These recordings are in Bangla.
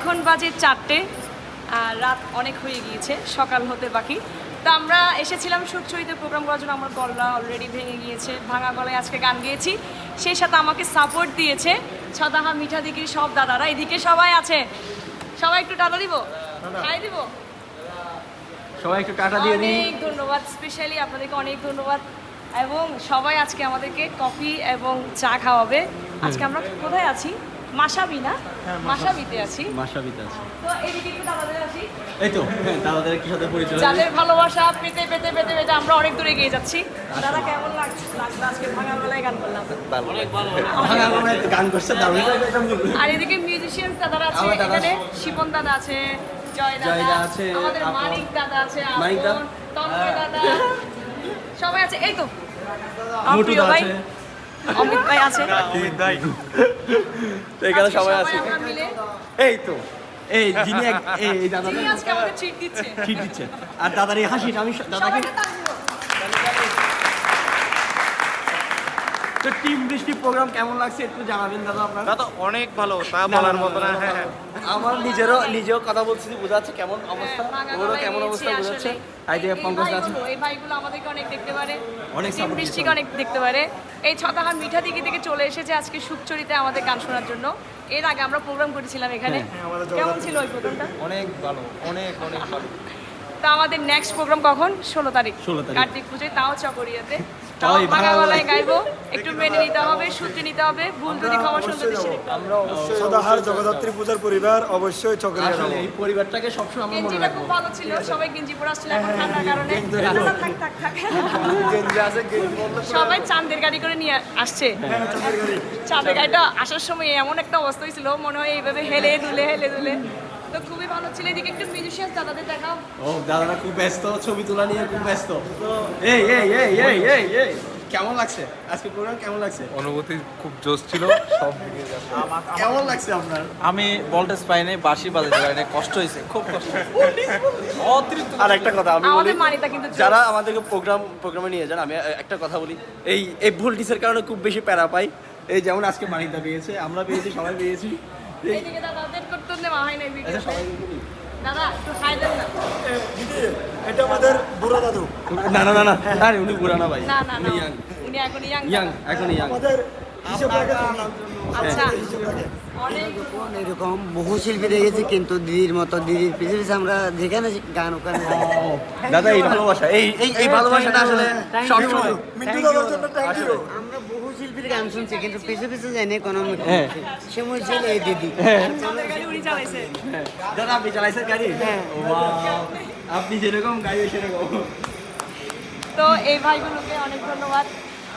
এখন বাজে চারটে আর রাত অনেক হয়ে গিয়েছে সকাল হতে বাকি। তো আমরা এসেছিলাম সুরচরিত প্রোগ্রাম করার জন্য আমার গলা অলরেডি ভেঙে গিয়েছে ভাঙা গলায় আজকে গান গেয়েছি। সেই সাথে আমাকে সাপোর্ট দিয়েছে ছদাহা মিঠা দিকির সব দাদারা। এদিকে সবাই আছে। সবাই একটু টাটা দিব? খাই দিব? সবাই একটু টাটা দিয়ে অনেক ধন্যবাদ স্পেশালি আপনাদেরকে অনেক ধন্যবাদ। এবং সবাই আজকে আমাদেরকে কফি এবং চা খাওয়াবে। আজকে আমরা কোথায় আছি? মাসাবি না মাসাবিতে আছি। মাসাবিতে আছে। তো এদিকে একটু দাদাদের আছি এই তো হ্যাঁ, দাদাদের একটু সাথে পরিচয় যাদের ভালোবাসা পেতে পেতে পেতে পেতে আমরা অনেক দূরে এগিয়ে যাচ্ছি। দাদা কেমন লাগছে আজকে ভাঙা বেলায় গান করলাম? ভাঙা গলায় গান করছে দারুণ। একটা আর এদিকে মিউজিশিয়ান দাদারা আছে দাদা এখানে শিপন দাদা আছে জয় জয় দাদা আছে, আমাদের মানিক দাদা আছে মানিক দা। আপন, তন্ময় দাদা। সবাই আছে এই তো। আমার মোটু দা ভাই আছে। অমিত ভাই। এখানে সবাই আছে। এই তো। এই যিনি এই দাদা আজকে আমাকে ট্রিট দিচ্ছে। ঠিক দিচ্ছে। আর দাদার এই হাসিটা আমি দাদাকে সবাইকে তালি দিও। তো টিম বৃষ্টি প্রোগ্রাম কেমন লাগছে একটু জানাবেন দাদা আপনার? তা তো অনেক ভালো তা বলার মতো না হ্যাঁ হ্যাঁ। আমার নিজেরও নিজেও কথা বলছি বোঝা যাচ্ছে কেমন অবস্থা। হ্যাঁ, ওরও কেমন অবস্থা বোঝা যাচ্ছে এই- এই পঙ্কজ আছে। এই ভাইগুলো আমাদেরকে অনেক দেখতে পারে। অনেক টিম বৃষ্টিকে অনেক দেখতে পারে। এই ছতাহার মিঠা দিঘি থেকে চলে এসেছে আজকে সুখচরিতে আমাদের গান শোনার জন্য। এর আগে আমরা প্রোগ্রাম করেছিলাম এখানে। হ্যাঁ, কেমন ছিল ওই প্রোগ্রামটা? অনেক ভালো অনেক অনেক ভালো। তা আমাদের নেক্সট প্রোগ্রাম কখন? ষোলো তারিখ। 16 তারিখ। কার্তিক পুজোয় তাও চকরিয়াতে। ভাঙা ভাঙা গলায় গলায়। গাইবো। একটু মেনে নিতে হবে সূত্রে নিতে হবে। ভুল যদি ক্ষমা সুন্দর দৃষ্টি দেখতে সদাহার জগদ্ধাত্রী পূজার পরিবার অবশ্যই চকরিয়া আসলে এই পরিবারটাকে সবসময় আমরা মনে রাখব। ভালো ছিল। সবাই গেঞ্জি পরে আসছিল এখন ঠান্ডার কারণে। সবাই চাঁদের গাড়ি করে নিয়ে আসছে। চাঁদের গাড়িটা আসার সময় এমন একটা অবস্থা হয়েছিল মনে হয় এইভাবে হেলে দুলে হেলে দুলে তো খুবই ভালো ছিল। এদিকে একটু মিউজিশিয়ান দাদাদের দেখাও। ও দাদারা খুব ব্যস্ত ছবি তোলা নিয়ে খুব ব্যস্ত। এই এই এই এই এই এই কেমন লাগছে? আজকে প্রোগ্রাম কেমন লাগছে? অনুভূতি খুব জোশ ছিল সব দিকে কেমন লাগছে আপনার? আমি ভোল্টেজ পাই নাই বাঁশি বাজাতে পারি কষ্ট হয়েছে খুব কষ্ট অতিরিক্ত আর একটা কথা আমি বলি মানিতা। যারা আমাদেরকে প্রোগ্রাম প্রোগ্রামে নিয়ে যান আমি একটা কথা বলি এই এই ভোল্টিসের কারণে খুব বেশি প্যারা পাই। এই যেমন আজকে মানিকদা পেয়েছে আমরা পেয়েছি সবাই পেয়েছি। নেওয়া হয় আচ্ছা ভিডিও দাদা একটু খাই দেন না। এটা আমাদের বুড়ো দাদু। না না না না। আরে উনি বুড়া না ভাই। না না না। উনি এখন ইয়াং ইয়াং এখন ইয়াং আমাদের আচ্ছা। এরকম বহু শিল্পী দেখেছি কিন্তু দিদির মতো দিদির পিছিয়ে আমরা যেখানে গান ওখানে দাদা এই ভালোবাসা এই এই এই ভালোবাসাটা আসলে সবসময় আমরা বহু শিল্পীর গান শুনছি কিন্তু পিছু পিছু যাইনি কোনো হ্যাঁ। সময় ছিল এই দিদি। আপনি চালাইছেন গাড়ি? হ্যাঁ। আপনি যেরকম গাড়ি সেরকম। তো এই ভাইগুলোকে অনেক ধন্যবাদ।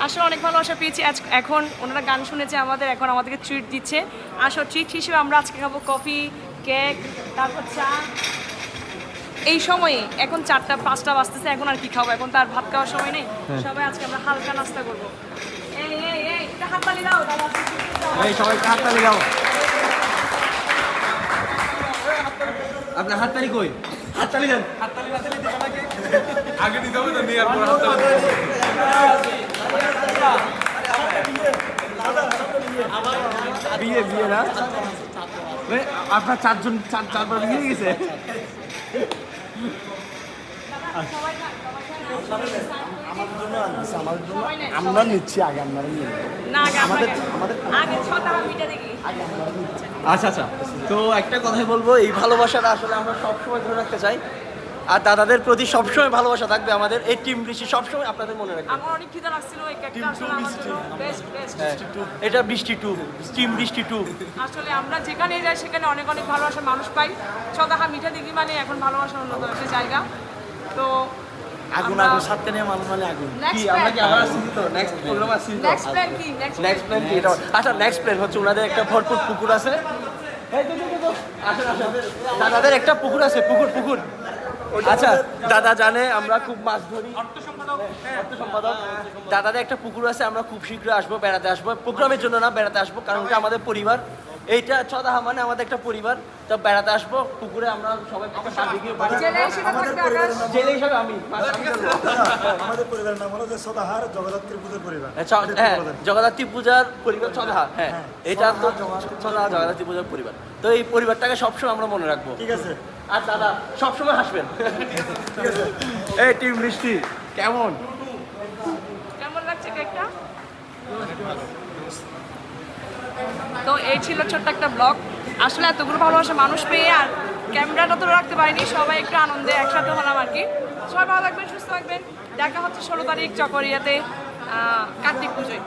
আসলে অনেক ভালোবাসা পেয়েছি। আজ এখন ওনারা গান শুনেছে আমাদের এখন আমাদেরকে ট্রিট দিচ্ছে। আসলে ট্রিট হিসেবে আমরা আজকে খাব কফি কেক তারপর চা। এই সময়ে এখন চারটা পাঁচটা বাজতেছে এখন আর কি খাব? এখন তার ভাত খাওয়ার সময় নেই। সবাই আজকে আমরা হালকা নাস্তা করব। এই এই এই একটা হাততালি দাও দাদা। এই সবাই হাততালি দাও। আপনার হাততালি কই? হাততালি দেন। আগে দিতে হবে তো নিয়ে আর পরে হাততালি। বিয়ে বিয়ে না? আপনার চারজন চার চারবার বিয়ে গেছে? আমরা নিচ্ছি আগে আমরা নিয়ে না আমাদের আগে ছটা মিটা দেখি। আচ্ছা আচ্ছা। তো একটা কথাই বলব এই ভালোবাসাটা আসলে আমরা সবসময় ধরে রাখতে চাই। আর দাদাদের প্রতি সবসময় ভালোবাসা থাকবে আমাদের। এই টিম বৃষ্টি সবসময় আপনাদের মনে রাখবে। আমার অনেক খিদা লাগছিল এই কেকটা আসলে আমার জন্য। বেস্ট বেস্ট এটা বৃষ্টি টু। টিম বৃষ্টি টু। আসলে আমরা যেখানে যাই সেখানে অনেক অনেক ভালোবাসার মানুষ পাই। ছদাহা মিঠা দিঘি মানে এখন ভালোবাসার অন্যতম একটা জায়গা। তো আগুন আগুন সাথে নিয়ে মানুষ মানে আগুন। কি আমরা কি আবার আসছি তো? নেক্সট প্রোগ্রাম আসছি তো next plan কি? নেক্সট প্ল্যান কি? এটা আচ্ছা নেক্সট প্ল্যান হচ্ছে ওনাদের একটা ভরপুর পুকুর আছে। তো। আসেন, আসেন। দাদাদের একটা পুকুর আছে। পুকুর পুকুর। আচ্ছা দাদা জানে আমরা খুব মাছ ধরি। সম্পাদক দাদাদের একটা পুকুর আছে আমরা খুব শীঘ্র আসব বেড়াতে আসব। প্রোগ্রামের জন্য না বেড়াতে আসব কারণ আমাদের পরিবার। এইটা ছদাহা মানে আমাদের একটা পরিবার তো বেড়াতে আসব পুকুরে আমরা সবাই জেলে হিসেবে আমি আমি করব। আমাদের পরিবারের নাম হলো যে সদাহার জগদ্ধাত্রী পুজোর পরিবার। আচ্ছা, হ্যাঁ জগদ্ধাত্রী পূজার পরিবার ছদাহা হ্যাঁ। এটা তো ছদাহা জগদ্ধাত্রী পূজার পরিবার। তো এই পরিবারটাকে সবসময় আমরা মনে রাখব। ঠিক আছে। আর দাদা সবসময় হাসবেন। এই টিম মিষ্টি কেমন? কেমন লাগছে কেকটা? তো এই ছিল ছোট্ট একটা ব্লগ। আসলে এতগুলো ভালোবাসা মানুষ পেয়ে আর ক্যামেরাটা তো রাখতে পারিনি সবাই একটু আনন্দে একসাথে হলাম আর কি। সবাই ভালো থাকবেন সুস্থ থাকবেন। দেখা হচ্ছে ষোলো তারিখ চকরিয়াতে আহ, কার্তিক পুজোয়।